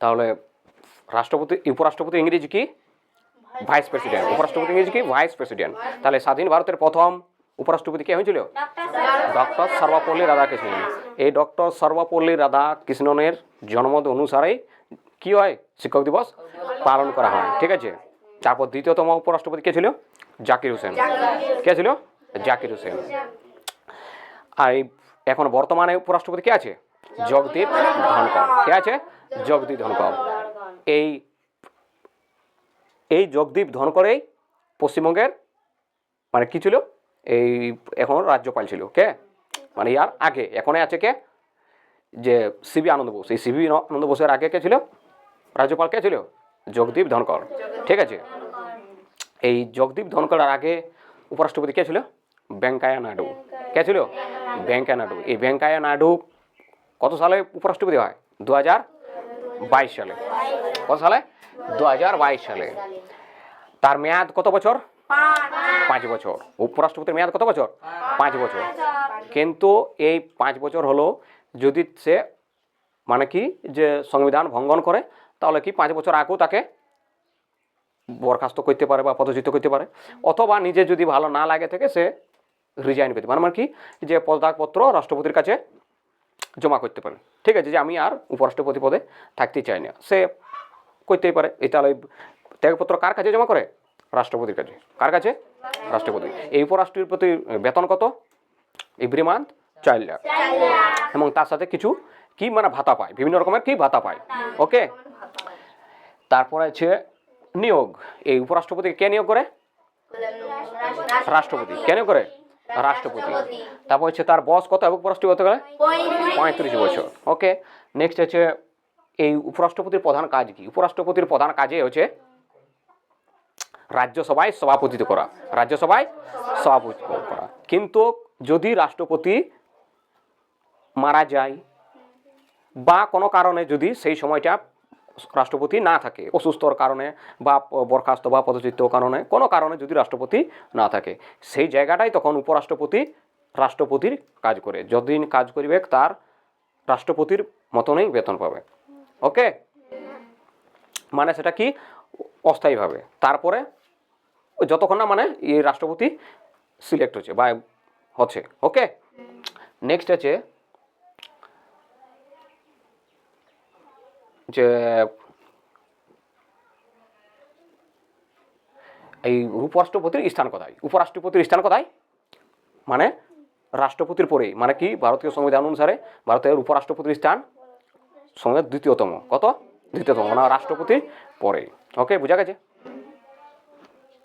তাহলে রাষ্ট্রপতি উপরাষ্ট্রপতি ইংরেজি কি? ভাইস প্রেসিডেন্ট উপরাষ্ট্রপতি ইংরেজি কি? ভাইস প্রেসিডেন্ট তাহলে স্বাধীন ভারতের প্রথম উপরাষ্ট্রপতি কে হয়েছিল? ডক্টর সর্বপল্লী রাধাকৃষ্ণন। এই ডক্টর সর্বপল্লী রাধাকৃষ্ণনের জন্ম অনুসারে কি হয়? শিক্ষক দিবস পালন করা হয়। ঠিক আছে? তারপর দ্বিতীয়তম উপরাষ্ট্রপতি কে ছিল? জাকির হোসেন। কে ছিল? জাকির হোসেন। আর এই এখন বর্তমানে উপরাষ্ট্রপতি কে আছে? জগদীপ ধনকর। কে আছে? জগদীপ ধনকর। এই এই জগদীপ ধনকরেই পশ্চিমবঙ্গের মানে কি ছিল? এই এখন রাজ্যপাল ছিল। কে? মানে ইয়ার আগে। এখনই আছে কে? যে সিবি আনন্দ বোস। এই সিবি আনন্দ বোসের আগে কে ছিল? রাজ্যপাল কে ছিল? জগদীপ ধনকর। ঠিক আছে? এই জগদীপ ধনকরের আগে উপরাষ্ট্রপতি কে ছিল? ভেঙ্কায়া নাইডু। কে ছিল? ভেঙ্কায়া নাইডু। এই ভেঙ্কায়া নাইডু কত সালে উপরাষ্ট্রপতি হয়? দু হাজার বাইশ সালে। কত সালে? দু হাজার বাইশ সালে। তার মেয়াদ কত বছর? পাঁচ বছর। উপরাষ্ট্রপতির মেয়াদ কত বছর? পাঁচ বছর। কিন্তু এই পাঁচ বছর হলো যদি সে মানে কি যে সংবিধান ভঙ্গন করে, তাহলে কি পাঁচ বছর আগেও তাকে বরখাস্ত করতে পারে বা পদচ্যুত করতে পারে? অথবা নিজে যদি ভালো না লাগে, থেকে সে রিজাইন করতে পারে। মানে কি? যে পদত্যাগপত্র রাষ্ট্রপতির কাছে জমা করতে পারে ঠিক আছে, যে আমি আর উপরাষ্ট্রপতি পদে থাকতে চাই না। সে করতেই পারে। তাহলে ত্যাগপত্র কার কাছে জমা করে? রাষ্ট্রপতির কাছে। কার কাছে? রাষ্ট্রপতি। এই উপরাষ্ট্রপতির বেতন কত? এভরি মান্থ চার লাখ। এবং তার সাথে কিছু কি মানে ভাতা পায়? বিভিন্ন রকমের কি ভাতা পায়? ওকে? তারপরে আছে নিয়োগ। এই উপরাষ্ট্রপতি কে নিয়োগ করে? রাষ্ট্রপতি। কে নিয়োগ করে? রাষ্ট্রপতি। তারপর হচ্ছে তার বয়স কত? এবং উপরাষ্ট্রপতি হতে গেলে? পঁয়ত্রিশ। বছর। ওকে নেক্সট হচ্ছে এই উপরাষ্ট্রপতির প্রধান কাজ কি? উপরাষ্ট্রপতির প্রধান কাজে হচ্ছে রাজ্যসভায় সভাপতিত্ব করা। রাজ্যসভায় সভাপতিত্ব করা। কিন্তু যদি রাষ্ট্রপতি মারা যায় বা কোনো কারণে যদি সেই সময়টা রাষ্ট্রপতি না থাকে। অসুস্থর কারণে বা বরখাস্ত বা পদচ্যুত কারণে কোনো কারণে যদি রাষ্ট্রপতি না থাকে। সেই জায়গাটাই তখন উপরাষ্ট্রপতি, রাষ্ট্রপতির কাজ করে। যতদিন কাজ করিবে তার রাষ্ট্রপতির মতনই বেতন পাবে। ওকে? মানে সেটা কি? অস্থায়ীভাবে। তারপরে যতক্ষণ না মানে এই রাষ্ট্রপতি সিলেক্ট হচ্ছে বা হচ্ছে। ওকে? নেক্সট আছে যে এই উপরাষ্ট্রপতির স্থান কোথায়? উপরাষ্ট্রপতির স্থান কোথায়? মানে রাষ্ট্রপতির পরেই। মানে কি? ভারতীয় সংবিধান অনুসারে ভারতের উপরাষ্ট্রপতির স্থান সঙ্গে দ্বিতীয়তম। কত? দ্বিতীয়তম। মানে রাষ্ট্রপতির পরে ওকে বোঝা গেছে?